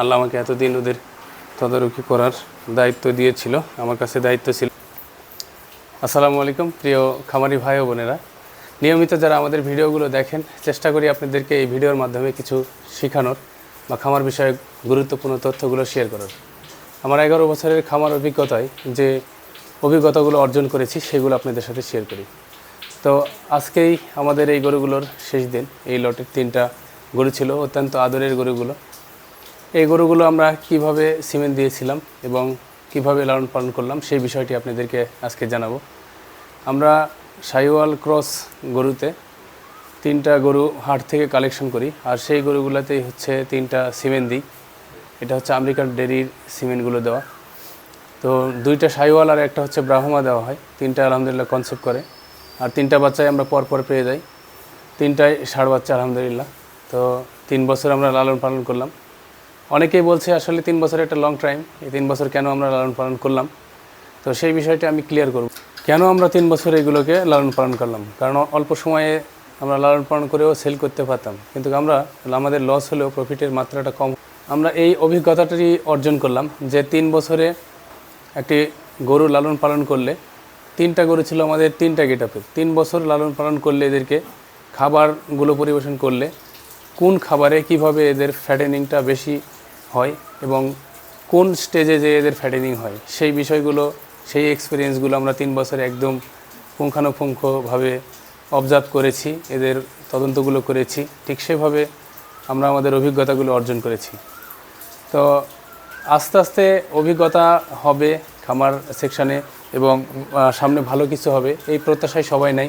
আল্লাহ আমাকে এতদিন ওদের তদারকি করার দায়িত্ব দিয়েছিল, আমার কাছে দায়িত্ব ছিল। আসসালামু আলাইকুম, প্রিয় খামারি ভাই ও বোনেরা। নিয়মিত যারা আমাদের ভিডিওগুলো দেখেন, চেষ্টা করি আপনাদেরকে এই ভিডিওর মাধ্যমে কিছু শেখানোর বা খামার বিষয়ে গুরুত্বপূর্ণ তথ্যগুলো শেয়ার করার। আমার এগারো বছরের খামার অভিজ্ঞতায় যে অভিজ্ঞতাগুলো অর্জন করেছি, সেগুলো আপনাদের সাথে শেয়ার করি। তো আজকেই আমাদের এই গরুগুলোর শেষ দিন, এই লটের তিনটা গরু ছিল, অত্যন্ত আদরের গরুগুলো। এই গরুগুলো আমরা কীভাবে সিমেন্ট দিয়েছিলাম এবং কীভাবে লালন পালন করলাম সেই বিষয়টি আপনাদেরকে আজকে জানাব। আমরা সাইওয়াল ক্রস গরুতে তিনটা গরু হাট থেকে কালেকশন করি আর সেই গরুগুলোতেই হচ্ছে তিনটা সিমেন্ট দিই। এটা হচ্ছে আমেরিকান ডেরির সিমেন্টগুলো দেওয়া। তো দুইটা সাইওয়াল আর একটা হচ্ছে ব্রাহ্মা দেওয়া হয়। তিনটা আলহামদুলিল্লাহ কনসেপ্ট করে। আর তিনটা বাচ্চাই আমরা পরপর পেয়ে যাই। তিনটাই ষাড় বাচ্চা আলহামদুলিল্লাহ। তো তিন বছর আমরা লালন পালন করলাম। অনেকেই বলছে আসলে তিন বছর একটা লং টাইম এই তিন বছর কেন আমরা লালন পালন করলাম? তো সেই বিষয়টা আমি ক্লিয়ার করব। কেন আমরা তিন বছর এগুলোকে লালন পালন করলাম? কারণ অল্প সময়ে আমরা লালন পালন করেও সেল করতে পারতাম। কিন্তু আমরা, আমাদের লস হলেও প্রফিটের মাত্রাটা কম। আমরা এই অভিজ্ঞতাটি অর্জন করলাম যে তিন বছরে একটি গরু লালন পালন করলে, তিনটা গরু ছিল আমাদের তিনটা গেট আপে তিন বছর লালন পালন করলে এদেরকে খাবারগুলো পরিবেশন করলে, কোন খাবারে কীভাবে এদের ফ্যাটেনিংটা বেশি হয় এবং কোন স্টেজে যে এদের ফ্যাটেনিং হয়, সেই বিষয়গুলো, সেই এক্সপিরিয়েন্সগুলো আমরা তিন বছরে একদম পুঙ্খানুপুঙ্খভাবে অবজার্ভ করেছি, এদের তদন্তগুলো করেছি, ঠিক সেভাবে আমরা আমাদের অভিজ্ঞতাগুলো অর্জন করেছি। তো আস্তে আস্তে অভিজ্ঞতা হবে খামার সেকশানে এবং সামনে ভালো কিছু হবে, এই প্রত্যাশায় সবাই নাই।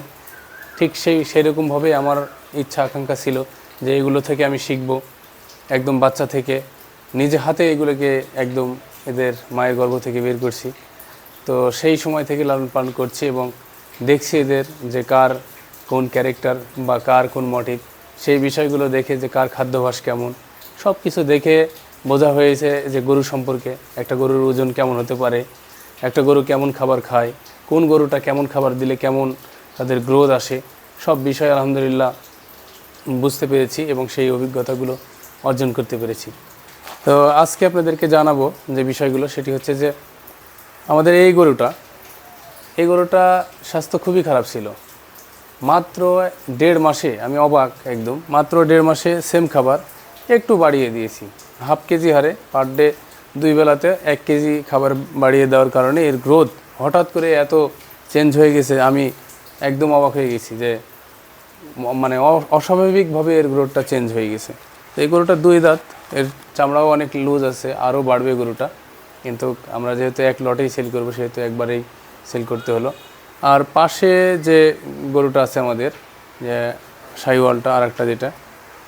ঠিক সেই সেরকমভাবে আমার ইচ্ছা, আকাঙ্ক্ষা ছিল যে এগুলো থেকে আমি শিখব, একদম বাচ্চা থেকে। নিজে হাতে এগুলোকে একদম এদের মায়ের গর্ভ থেকে বের করছি। তো সেই সময় থেকে লালন পালন করছি এবং দেখছি এদের যে কার কোন ক্যারেক্টার বা কার কোন মোটিভ সেই বিষয়গুলো দেখে যে কার খাদ্যাভ্যাস কেমন সব কিছু দেখে বোঝা হয়েছে যে গরু সম্পর্কে একটা গরুর ওজন কেমন হতে পারে, একটা গরু কেমন খাবার খায়, কোন গরুটা কেমন খাবার দিলে কেমন তাদের গ্রোথ আসে, সব বিষয় আলহামদুলিল্লাহ বুঝতে পেরেছি এবং সেই অভিজ্ঞতাগুলো অর্জন করতে পেরেছি। তো আজকে আপনাদেরকে জানাব যে বিষয়গুলো, সেটি হচ্ছে যে আমাদের এই গরুটা এই গরুটা স্বাস্থ্য খুবই খারাপ ছিল। মাত্র দেড় মাসে, আমি অবাক একদম, মাত্র দেড় মাসে সেম খাবার একটু বাড়িয়ে দিয়েছি। হাফ কেজি হারে পার ডে দুই বেলাতে এক কেজি খাবার বাড়িয়ে দেওয়ার কারণে এর গ্রোথ হঠাৎ করে এত চেঞ্জ হয়ে গেছে, আমি একদম অবাক হয়ে গেছি যে মানে অস্বাভাবিকভাবে এর গ্রোথটা চেঞ্জ হয়ে গেছে। তো এই গরুটা দুই দাঁত, এর চামড়াও অনেক লুজ আছে, আরও বাড়বে গরুটা। কিন্তু আমরা যেহেতু এক লটেই সেল করব, সেহেতু একবারেই সেল করতে হলো। আর পাশে যে গরুটা আছে আমাদের, যে সাইওয়ালটা আর একটা যেটা,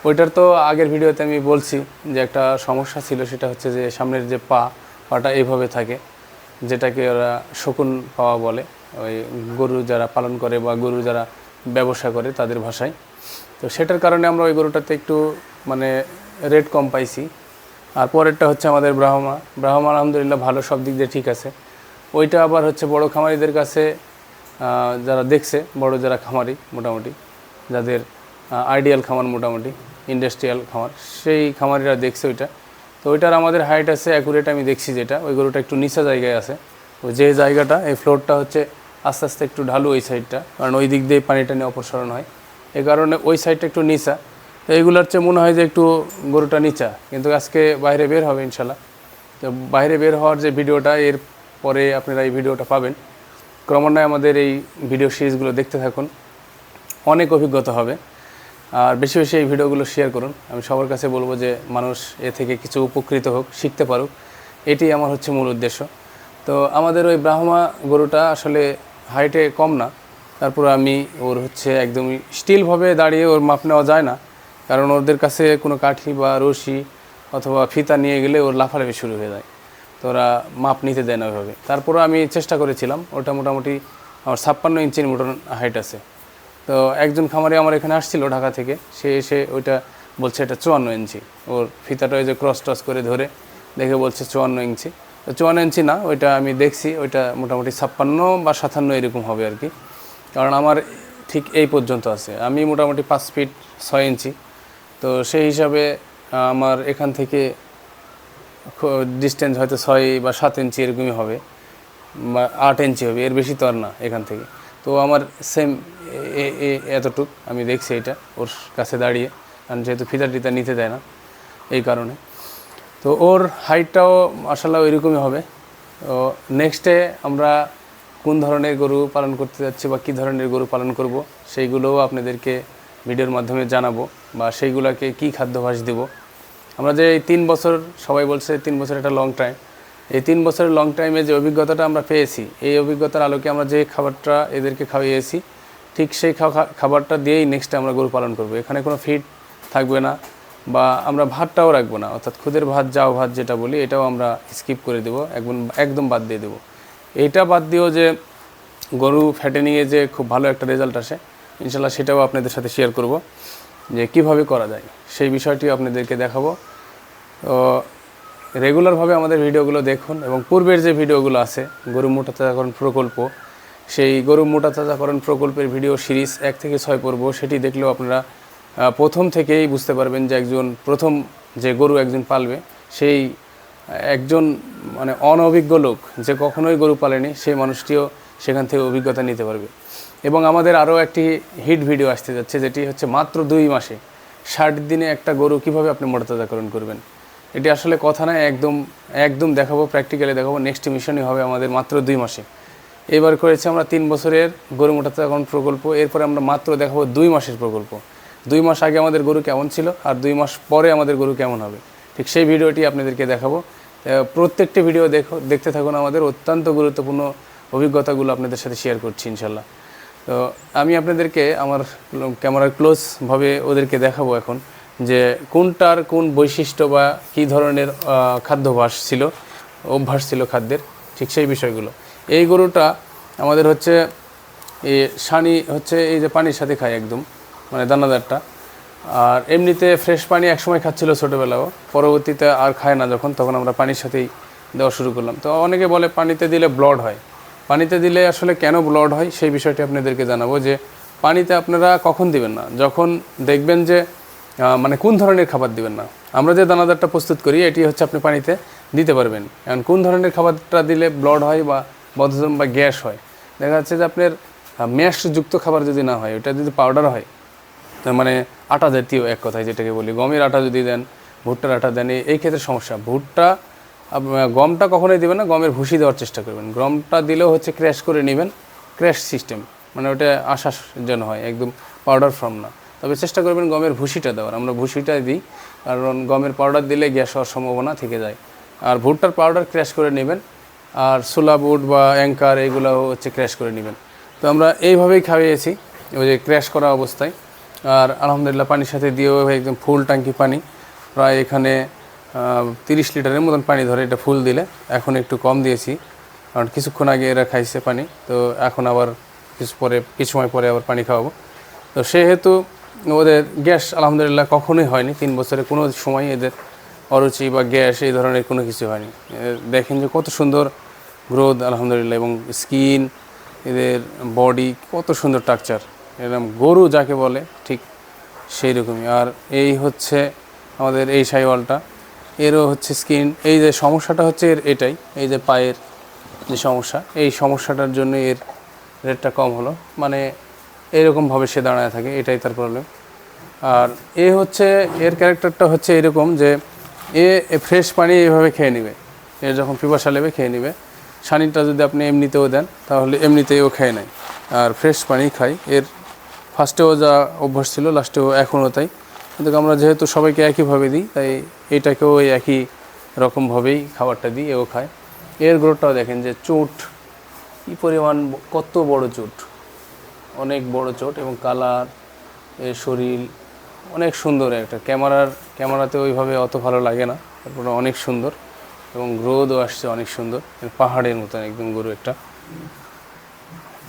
ওইটার তো আগের ভিডিওতে আমি বলছি যে একটা সমস্যা ছিল, সেটা হচ্ছে যে সামনের যে পা, পাটা এইভাবে থাকে, যেটাকে ওরা শকুন পাওয়া বলে। ওই গরু যারা পালন করে বা গরু যারা ব্যবসা করে, তাদের ভাষায়। তো সেটার কারণে আমরা ওই গরুটাতে একটু মানে রেট কম পাইছি। আর পরেরটা হচ্ছে আমাদের ব্রাহ্মা। ব্রাহ্মা আলহামদুলিল্লাহ ভালো সব দিক দিয়ে ঠিক আছে। ওইটা আবার হচ্ছে বড় খামারিদের কাছে যারা দেখছে, বড় যারা খামারি মোটামুটি, যাদের আইডিয়াল খামার মোটামুটি ইন্ডাস্ট্রিয়াল খামার, সেই খামারিরা দেখছে ওইটা। তো ওইটার আমাদের হাইট আছে অ্যাকুরেট আমি দেখছি যেটা। ওই গরুটা একটু নিচা জায়গায় আছে। ওই যে জায়গাটা, এই ফ্লোরটা হচ্ছে আস্তে আস্তে একটু ঢালু ওই সাইডটা কারণ ওই দিক দিয়ে পানিটা নিয়ে অপসারণ হয়। এ কারণে ওই সাইডটা একটু নিচা। তো এইগুলোর চেয়ে মনে হয় যে একটু গরুটা নিচা। কিন্তু আজকে বাইরে বের হবে ইনশাল্লাহ। তো বাইরে বের হওয়ার যে ভিডিওটা, এর পরে আপনারা এই ভিডিওটা পাবেন। ক্রমান্বয়ে আমাদের এই ভিডিও সিরিজগুলো দেখতে থাকুন। অনেক অভিজ্ঞতা হবে। আর বেশি বেশি এই ভিডিওগুলো শেয়ার করুন। আমি সবার কাছে বলব যে মানুষ এ থেকে কিছু উপকৃত হোক, শিখতে পারুক। এটি আমার হচ্ছে মূল উদ্দেশ্য। তো আমাদের ওই ব্রাহ্মা গরুটা আসলে হাইটে কম না। তারপর আমি ওর হচ্ছে একদমই স্টিলভাবে দাঁড়িয়ে ওর মাপ নেওয়া যায় না। কারণ ওদের কাছে কোনো কাঠি বা রশি অথবা ফিতা নিয়ে গেলে ওর লাফালাফি শুরু হয়ে যায়। তো ওরা মাপ নিতে দেয় না ওইভাবে। তারপরও আমি চেষ্টা করেছিলাম, ওটা মোটামুটি আমার ছাপ্পান্ন ইঞ্চির মতন হাইট আছে। তো একজন খামারি আমার এখানে আসছিল ঢাকা থেকে, সে এসে ওইটা বলছে, এটা চুয়ান্ন ইঞ্চি। ওর ফিতাটা ওই যে ক্রস টস করে ধরে দেখে বলছে চুয়ান্ন ইঞ্চি। তো চুয়ান্ন ইঞ্চি না, ওইটা আমি দেখছি, ওইটা মোটামুটি ছাপ্পান্ন বা সাতান্ন এরকম হবে আর কি। কারণ আমার ঠিক এই পর্যন্ত আছে। আমি মোটামুটি পাঁচ ফিট ছয় ইঞ্চি। তো সেই হিসাবে আমার এখান থেকে ডিস্টেন্স হয়তো ছয় বা সাত ইঞ্চি এরকমই হবে, বা আট ইঞ্চি হবে, এর বেশি তো আর না এখান থেকে। তো আমার সেম এতটুক, আমি দেখছি এটা ওর কাছে দাঁড়িয়ে, কারণ যেহেতু ফিতার টিতা নিতে দেয় না এই কারণে। তো ওর হাইটটাও আসলে ওইরকমই হবে। তো নেক্সটে আমরা কোন ধরনের গরু পালন করতে যাচ্ছি বা কী ধরনের গরু পালন করব, সেইগুলোও আপনাদেরকে ভিডিওর মাধ্যমে জানাব বা সেইগুলোকে কী খাদ্যাভাস দেব। আমরা যে এই তিন বছর, সবাই বলছে তিন বছর একটা লং টাইম এই তিন বছরের লং টাইমে যে অভিজ্ঞতাটা আমরা পেয়েছি, এই অভিজ্ঞতার আলোকে আমরা যে খাবারটা এদেরকে খাওয়িয়েছি ঠিক সেই খাবারটা দিয়েই নেক্সটে আমরা গরু পালন করব। এখানে কোনো ফিড থাকবে না বা আমরা ভাতটাও রাখব না, অর্থাৎ খুদের ভাত, যাও ভাত যেটা বলি, এটাও আমরা স্কিপ করে দেবো, একদম একদম বাদ দিয়ে দেবো। এইটা বাদ দিয়েও যে গরু ফ্যাটেনিংয়ে যে খুব ভালো একটা রেজাল্ট আসে ইনশাল্লাহ সেটাও আপনাদের সাথে শেয়ার করব যে কীভাবে করা যায়। সেই বিষয়টিও আপনাদেরকে দেখাবো। তো রেগুলারভাবে আমাদের ভিডিওগুলো দেখুন এবং পূর্বের যে ভিডিওগুলো আছে, গরু মোটা তাজাকরণ প্রকল্প, সেই গরু মোটা তাজাকরণ প্রকল্পের ভিডিও সিরিজ এক থেকে ছয় পর্ব, সেটি দেখলেও আপনারা প্রথম থেকেই বুঝতে পারবেন যে একজন প্রথম যে গরু একজন পালবে, সেই, একজন মানে অনভিজ্ঞ লোক যে কখনোই গরু পালেনি, সেই মানুষটিও সেখান থেকে অভিজ্ঞতা নিতে পারবে। এবং আমাদের আরও একটি হিট ভিডিও আসতে যাচ্ছে, যেটি হচ্ছে মাত্র দুই মাসে ষাট দিনে একটা গরু কীভাবে আপনি মোটাতাজাকরণ করবেন। এটি আসলে কথা নয়, একদম একদম দেখাবো প্র্যাকটিক্যালি দেখাবো নেক্সট মিশনই হবে আমাদের মাত্র দুই মাসে। এবার করেছি আমরা তিন বছরের গরু মোটাতাজাকরণ প্রকল্প, এরপরে আমরা মাত্র দেখাবো দুই মাসের প্রকল্প। দুই মাস আগে আমাদের গরু কেমন ছিল আর দুই মাস পরে আমাদের গরু কেমন হবে? ঠিক সেই ভিডিওটি আপনাদেরকে দেখাবো। প্রত্যেকটি ভিডিও দেখো, দেখতে থাকুন আমাদের অত্যন্ত গুরুত্বপূর্ণ অভিজ্ঞতাগুলো আপনাদের সাথে শেয়ার করছি, ইনশাল্লাহ। তো আমি আপনাদেরকে আমার ক্যামেরার ক্লোজভাবে ওদেরকে দেখাবো এখন যে কোনটার কোন বৈশিষ্ট্য বা কী ধরনের আহ, খাদ্যাভ্যাস ছিল অভ্যাস ছিল খাদ্যের ঠিক সেই বিষয়গুলো। এই গরুটা আমাদের হচ্ছে এ সানি হচ্ছে এই যে পানির সাথে খায় একদম মানে দানাদারটা। আর এমনিতে ফ্রেশ পানি একসময় খাচ্ছিল ছোটোবেলাও পরবর্তীতে আর খায় না যখন তখন আমরা পানির সাথেই দেওয়া শুরু করলাম। তো অনেকে বলে পানিতে দিলে ব্লড হয়। পানিতে দিলে আসলে কেন ব্লড হয় সেই বিষয়টি আপনাদেরকে জানাব যে পানিতে আপনারা কখন দিবেন না? যখন দেখবেন যে মানে কোন ধরনের খাবার দিবেন না? আমরা যে দানাদারটা প্রস্তুত করি, এটি হচ্ছে আপনি পানিতে দিতে পারবেন। এখন কোন ধরনের খাবারটা দিলে ব্লড হয় বা বদহজম বা গ্যাস হয়? দেখা যাচ্ছে যে আপনার ম্যাশযুক্ত খাবার যদি না হয়, ওটা যদি পাউডার হয় মানে আটা জাতীয় এক কথায় যেটাকে বলি, গমের আটা যদি দেন, ভুট্টার আটা দেন এই- ক্ষেত্রে সমস্যা। ভুট্টা গমটা কখনোই দেবেন না, গমের ভুসি দেওয়ার চেষ্টা করবেন। গমটা দিলেও হচ্ছে ক্র্যাশ করে নেবেন ক্র্যাশ সিস্টেম মানে ওটা আশ্বাস যেন হয়, একদম পাউডার ফর্ম না। তবে চেষ্টা করবেন গমের ভুসিটা দেওয়ার। আমরা ভুসিটা দিই, কারণ গমের পাউডার দিলে গ্যাস হওয়ার সম্ভাবনা থেকে যায়। আর ভুট্টার পাউডার ক্র্যাশ করে নেবেন, আর সোলা বুট বা অ্যাঙ্কার এগুলো হচ্ছে ক্র্যাশ করে নেবেন। তো আমরা এইভাবেই খাইয়েছি, ওই যে ক্র্যাশ করা অবস্থায়। আর আলহামদুলিল্লাহ পানির সাথে দিয়েও একদম ফুল ট্যাঙ্কি পানি। প্রায় এখানে তিরিশ লিটারের মতন পানি ধরে এটা ফুল দিলে। এখন একটু কম দিয়েছি, কারণ কিছুক্ষণ আগে এরা খাইছে পানি, তো এখন আবার কিছু পরে, কিছু সময় পরে আবার পানি খাওয়াবো। তো সেহেতু ওদের গ্যাস আলহামদুলিল্লাহ কখনোই হয়নি, তিন বছরে কোনো সময় এদের অরুচি বা গ্যাস এই ধরনের কোনো কিছু হয়নি। দেখেন যে কত সুন্দর গ্রোথ আলহামদুলিল্লাহ এবং স্কিন, এদের বডি কত সুন্দর টাকচার এরকম গরু যাকে বলে ঠিক সেই রকমই আর এই হচ্ছে আমাদের এই সাইওয়ালটা। এরও হচ্ছে স্কিন এই যে সমস্যাটা হচ্ছে এর এটাই, এই যে পায়ের যে সমস্যা, এই সমস্যাটার জন্য এর রেটটা কম হলো। মানে এরকমভাবে সে দাঁড়ায় থাকে, এটাই তার প্রবলেম আর এ হচ্ছে, এর ক্যারেক্টারটা হচ্ছে এরকম যে এ ফ্রেশ পানি এইভাবে খেয়ে নেবে। এর যখন পিপাসা নেবে খেয়ে নেবে। সানিটা যদি আপনি এমনিতেও দেন, তাহলে এমনিতেও খেয়ে নেয়। আর ফ্রেশ পানি খায়। এর ফার্স্টেও যা অভ্যাস ছিল লাস্টেও এখনও তাই। কিন্তু আমরা যেহেতু সবাইকে একইভাবে দিই, তাই এটাকেও ওই একই রকমভাবেই খাবারটা দিই, এও খায়। এর গ্রোথটাও দেখেন যে চোট, কী পরিমাণ কত বড় চোট। অনেক বড় চোট এবং কালারের শরীর, অনেক সুন্দর একটা। ক্যামেরার, ক্যামেরাতে ওইভাবে অত ভালো লাগে না, তারপরে অনেক সুন্দর এবং গ্রোথও আসছে অনেক সুন্দর। পাহাড়ের মতন একদম গরু একটা।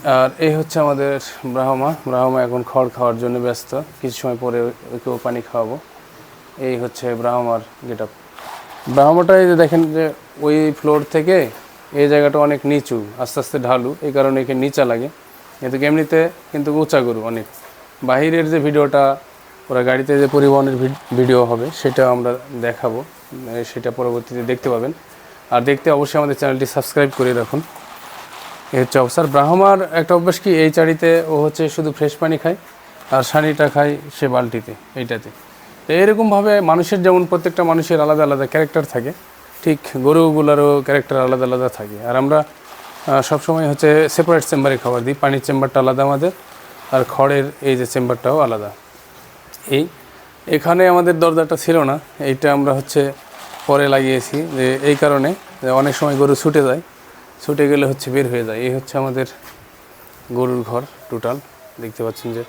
আর এই হচ্ছে আমাদের ব্রাহ্মা। ব্রাহ্মা এখন খড় খাওয়ার জন্য ব্যস্ত। কিছু সময় পরে ওকেও পানি খাওয়াবো। এই হচ্ছে ব্রাহ্মার গেট আপ ব্রাহ্মাটা এই যে দেখেন যে ওই ফ্লোর থেকে এই জায়গাটা অনেক নিচু, আস্তে আস্তে ঢালু। এই কারণে একে নিচা লাগে। কিন্তু এমনিতে কিন্তু উঁচা গরু অনেক। বাহিরের যে ভিডিওটা, ওরা গাড়িতে যে পরিবহনের ভিড- ভিডিও হবে, সেটা আমরা দেখাবো। সেটা পরবর্তীতে দেখতে পাবেন। আর দেখতে অবশ্যই আমাদের চ্যানেলটি সাবস্ক্রাইব করে রাখুন। হচ্ছে অবস্থার ব্রাহ্মার একটা অভ্যাস কি, এই চারিতে ও হচ্ছে শুধু ফ্রেশ পানি খায়, আর সানিটা খায় সে বালতিতে, এইটাতে। তো এরকমভাবে মানুষের যেমন প্রত্যেকটা মানুষের আলাদা আলাদা ক্যারেক্টার থাকে, ঠিক গরুগুলোরও ক্যারেক্টার আলাদা আলাদা থাকে। আর আমরা সবসময় হচ্ছে সেপারেট চেম্বারে খাবার দিই, পানির চেম্বারটা আলাদা আমাদের, আর খড়ের এই যে চেম্বারটাও আলাদা। এই, এখানে আমাদের দরজাটা ছিল না, এইটা আমরা হচ্ছে পরে লাগিয়েছি, যে এই কারণে অনেক সময় গরু ছুটে যায় ছুটে গেলে হচ্ছে বের হয়ে যায়। এই হচ্ছে আমাদের গরুর ঘর টোটাল দেখতে পাচ্ছেন যে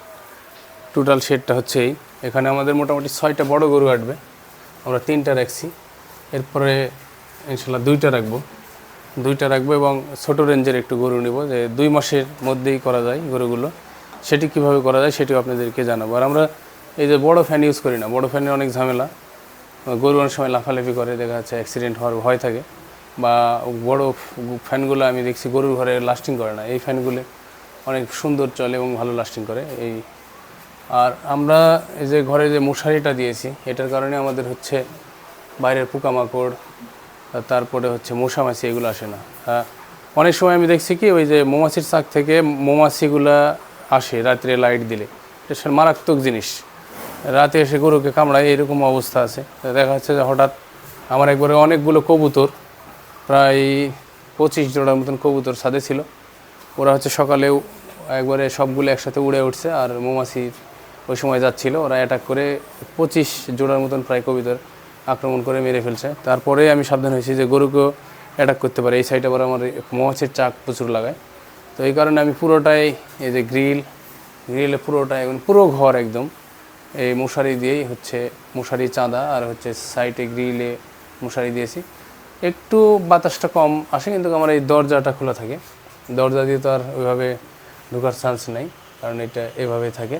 টোটাল শেডটা হচ্ছে এই। এখানে আমাদের মোটামুটি ছয়টা বড় গরু কাটবে। আমরা তিনটা রাখছি। এরপরে ইনশাল্লাহ দুইটা রাখব। দুইটা রাখব এবং ছোট রেঞ্জের একটু গরু নিব যে দুই মাসের মধ্যেই করা যায় গরুগুলো। সেটি কীভাবে করা যায় সেটিও আপনাদেরকে জানাব। আর আমরা এই যে বড় ফ্যান ইউজ করি না, বড় ফ্যানে অনেক ঝামেলা। গরু অনেক সময় লাফালাফি করে, দেখা যাচ্ছে অ্যাক্সিডেন্ট হওয়ার ভয় থাকে। বা বড় ফ্যানগুলো আমি দেখছি গরুর ঘরে লাস্টিং করে না। এই ফ্যানগুলো অনেক সুন্দর চলে এবং ভালো লাস্টিং করে। এই আর আমরা এই যে ঘরে যে মশারিটা দিয়েছি, এটার কারণে আমাদের হচ্ছে বাইরের পোকামাকড়, তারপরে হচ্ছে মশামাছি এগুলো আসে না। অনেক সময় আমি দেখছি কি ওই যে মৌমাছির চাক থেকে মৌমাছিগুলা আসে রাত্রে লাইট দিলে। এটা মারাত্মক জিনিস। রাতে এসে গরুকে কামড়ায়, এরকম অবস্থা আছে। দেখা যাচ্ছে যে হঠাৎ আমার একবারে অনেকগুলো কবুতর প্রায় পঁচিশ জোড়ার মতন কবুতর ছাদে ছিল। ওরা হচ্ছে সকালেও একবারে সবগুলো একসাথে উড়ে উঠছে আর মৌমাছির ওই সময় যাচ্ছিল। ওরা অ্যাটাক করে পঁচিশ জোড়ার মতন প্রায় কবিতর আক্রমণ করে মেরে ফেলছে। তারপরে আমি সাবধান হয়েছি যে গরুকেও অ্যাটাক করতে পারে। এই সাইডে আবার আমার মৌমাছির চাক প্রচুর লাগায়। তো এই কারণে আমি পুরোটাই এই যে গ্রিল গ্রিলে পুরোটাই এখন পুরো ঘর একদম এই মশারি দিয়েই হচ্ছে মশারি চাঁদা আর হচ্ছে সাইডে গ্রিলে মশারি দিয়েছি। একটু বাতাসটা কম আসে, কিন্তু আমার এই দরজাটা খোলা থাকে। দরজা দিয়ে তো আর ওইভাবে ঢোকার চান্স নেই, কারণ এটা এভাবে থাকে।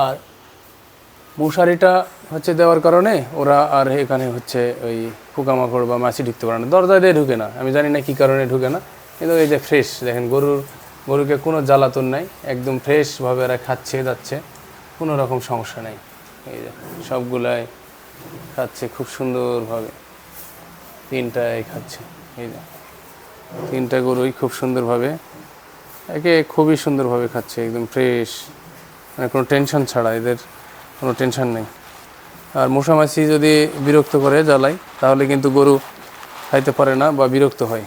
আর মশারিটা হচ্ছে দেওয়ার কারণে ওরা আর এখানে হচ্ছে ওই পোকামাকড় বা মাছি ঢুকতে পারে না। দরজা দিয়ে ঢুকে না। আমি জানি না কী কারণে ঢুকে না, কিন্তু এই যে ফ্রেশ দেখেন গরুর, গরুকে কোনো জ্বালাতন নাই, একদম ফ্রেশভাবে এরা খাচ্ছে যাচ্ছে কোনো রকম সমস্যা নেই। এই সবগুলাই খাচ্ছে খুব সুন্দরভাবে। তিনটাই খাচ্ছে। এই যে, তিনটা গরুই খুব সুন্দরভাবে, একে খুবই সুন্দরভাবে খাচ্ছে, একদম ফ্রেশ মানে কোনো টেনশন ছাড়া, এদের কোনো টেনশন নেই। আর মশামাছি যদি বিরক্ত করে জ্বালাই তাহলে কিন্তু গরু খাইতে পারে না বা বিরক্ত হয়।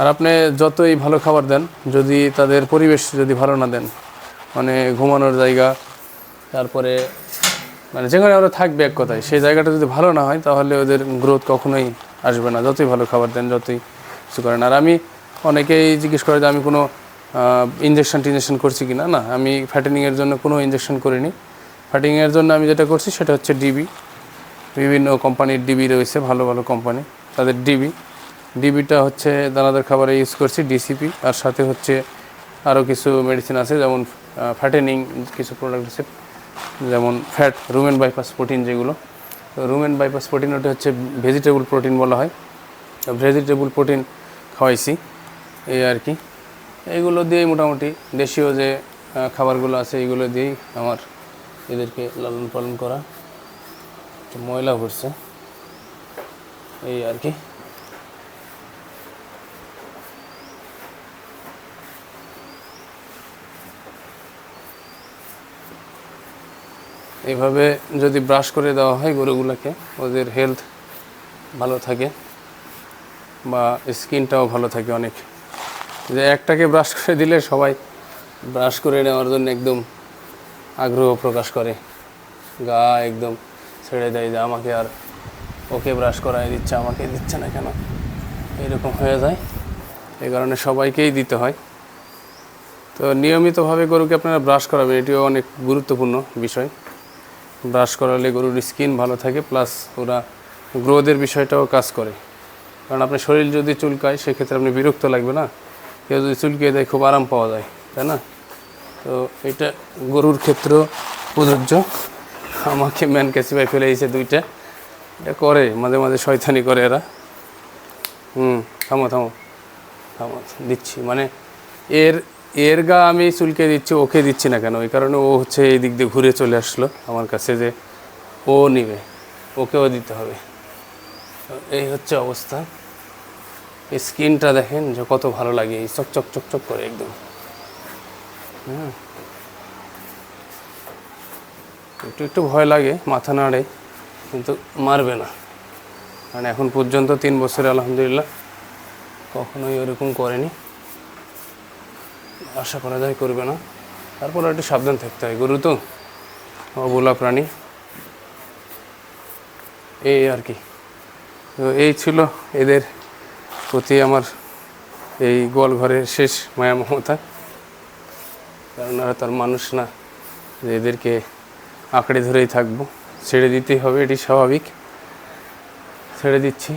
আর আপনি যতই ভালো খাবার দেন, যদি তাদের পরিবেশ যদি ভালো না দেন মানে ঘুমানোর জায়গা, তারপরে মানে যেখানে ওরা থাকবে এক কথায়, সেই জায়গাটা যদি ভালো না হয়, তাহলে ওদের গ্রোথ কখনোই আসবে না, যতই ভালো খাবার দেন, যতই কিছু করেন। আর আমি অনেকেই জিজ্ঞেস করে যে আমি কোনো ইঞ্জেকশন টিনজেকশন করছি কি না না আমি ফ্যাটেনিংয়ের জন্য কোনো ইঞ্জেকশন করিনি। ফ্যাটিংয়ের জন্য আমি যেটা করছি সেটা হচ্ছে ডিবি বিভিন্ন কোম্পানির ডিবি রয়েছে, ভালো ভালো কোম্পানি তাদের ডিবি ডিবিটা হচ্ছে দানাদার খাবারে ইউজ করছি ডিসিপি আর সাথে হচ্ছে আরও কিছু মেডিসিন আছে, যেমন ফ্যাটেনিং কিছু প্রোডাক্ট আছে, যেমন ফ্যাট রুমেন বাইপাস প্রোটিন যেগুলো। রুমেন বাইপাস প্রোটিন, ওটা হচ্ছে ভেজিটেবল প্রোটিন বলা হয়। ভেজিটেবল প্রোটিন খাওয়াইছি, এই আর কি। এইগুলো দিয়েই মোটামুটি দেশীয় যে খাবারগুলো আছে, এইগুলো দিয়েই আমার এদেরকে লালন পালন করা। ময়লা ভরছে এই আর কি। এইভাবে যদি ব্রাশ করে দেওয়া হয় গরুগুলোকে, ওদের হেলথ ভালো থাকে বা স্কিনটাও ভালো থাকে অনেক। যে একটাকে ব্রাশ করে দিলে সবাই ব্রাশ করে নেওয়ার জন্য একদম আগ্রহ প্রকাশ করে। গা একদম ছেড়ে দেয় যে আমাকে আর ওকে ব্রাশ করাই দিচ্ছে, আমাকে দিচ্ছে না কেন? এরকম হয়ে যায়। এই কারণে সবাইকেই দিতে হয়। তো নিয়মিতভাবে গরুকে আপনারা ব্রাশ করাবেন, এটিও অনেক গুরুত্বপূর্ণ বিষয়। ব্রাশ করালে গরুর স্কিন ভালো থাকে প্লাস ওরা গ্রোথের বিষয়টাও কাজ করে। কারণ আপনার শরীর যদি চুলকায়, সেক্ষেত্রে আপনি বিরক্ত লাগবে না। কেউ যদি চুলকিয়ে দেয়, খুব আরাম পাওয়া যায়, তাই না? তো এটা গরুর ক্ষেত্রেও প্রযোজ্য। আমাকে ম্যান ক্যাসিফাই ফেলে দিয়েছে দুইটা, এটা করে, মাঝে মাঝে শয়তানি করে এরা। হুম, থামো থামো থামো, দিচ্ছি। মানে এর এর গা আমি চুলকে দিচ্ছি, ওকে দিচ্ছি না কেন? ওই কারণে ও হচ্ছে এই দিক দিয়ে ঘুরে চলে আসলো আমার কাছে যে ও নিবে, ওকেও দিতে হবে। এই হচ্ছে অবস্থা। এই স্কিনটা দেখেন যে কত ভালো লাগে, এই চক চক চক চক করে একদম। হ্যাঁ একটু একটু ভয় লাগে, মাথা নাড়ে, কিন্তু মারবে না। কারণ এখন পর্যন্ত তিন বছরে আলহামদুলিল্লাহ কখনোই ওরকম করেনি। আশা করা যায় করবে না। তারপর একটু সাবধান থাকতে হয়। গরু তো, অবলা প্রাণী। এই আর কি। তো এই ছিল এদের প্রতি আমার এই গোয়াল ঘরের শেষ মায়া মমতা। কারণ ওরা তার মানুষ না, যে এদেরকে আঁকড়ে ধরেই থাকব। ছেড়ে দিতেই হবে, এটি স্বাভাবিক। ছেড়ে দিচ্ছি,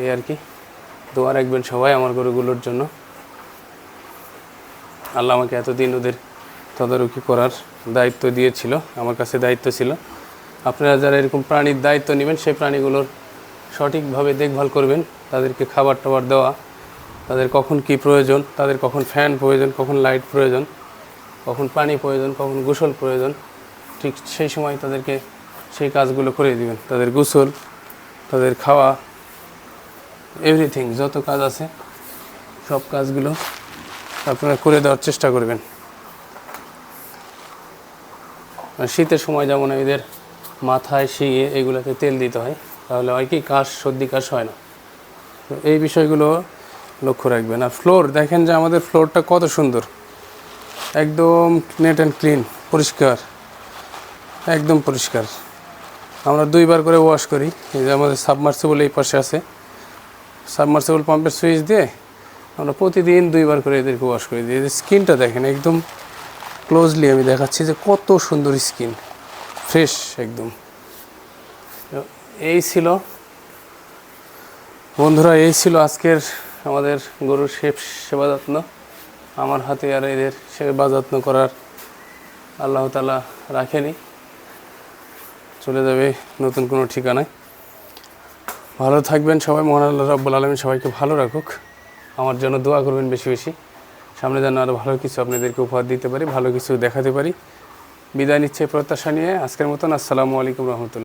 এই আর কি। দোয়া রাখবেন সবাই আমার গরুগুলোর জন্য। আল্লাহ আমাকে এতদিন ওদের তদারকি করার দায়িত্ব দিয়েছিল, আমার কাছে দায়িত্ব ছিল। আপনারা যারা এরকম প্রাণীর দায়িত্ব নেবেন, সেই প্রাণীগুলোর সঠিকভাবে দেখভাল করবেন, তাদেরকে খাবার টাবার দেওয়া, তাদের কখন কি প্রয়োজন, তাদের কখন ফ্যান প্রয়োজন, কখন লাইট প্রয়োজন, কখন পানি প্রয়োজন, কখন গোসল প্রয়োজন, ঠিক সেই সময় তাদেরকে সেই কাজগুলো করে দিবেন। তাদের গোসল, তাদের খাওয়া এভরিথিং যত কাজ আছে, সব কাজগুলো আপনারা করে দেওয়ার চেষ্টা করবেন। শীতের সময় যেমন এদের মাথায় শিঙে, এগুলোতে তেল দিতে হয়, তাহলে হয় কি কাশ, সর্দি কাশ হয় না। তো এই বিষয়গুলো লক্ষ্য রাখবেন। আর ফ্লোর, দেখেন যে আমাদের ফ্লোরটা কত সুন্দর। একদম নেট অ্যান্ড ক্লিন পরিষ্কার, একদম পরিষ্কার। আমরা দুইবার করে ওয়াশ করি, এই যে আমাদের সাবমার্সিবল এই পাশে আছে। সাবমার্সিবল পাম্পের সুইচ দিয়ে আমরা প্রতিদিন দুইবার করে এদেরকে ওয়াশ করে দিই। এদের স্কিনটা দেখেন, একদম ক্লোজলি আমি দেখাচ্ছি যে কত সুন্দর স্কিন ফ্রেশ একদম। এই ছিল, বন্ধুরা, এই ছিল আজকের আমাদের গরুর সেব, সেবা যত্ন। আমার হাতে আর এদের সেবা যত্ন করার আল্লাহ তালা রাখেনি। চলে যাবে নতুন কোনো ঠিকানায়। ভালো থাকবেন সবাই, মহান আল্লাহ রাব্বুল আলমী সবাইকে ভালো রাখুক। আমার জন্য দোয়া করবেন বেশি বেশি। সামনে যেন আরও ভালো কিছু আপনাদেরকে উপহার দিতে পারি, ভালো কিছু দেখাতে পারি। বিদায় নিচ্ছে প্রত্যাশা নিয়ে আজকের মতন। আসসালামু আলাইকুম রহমতুল্লাহ।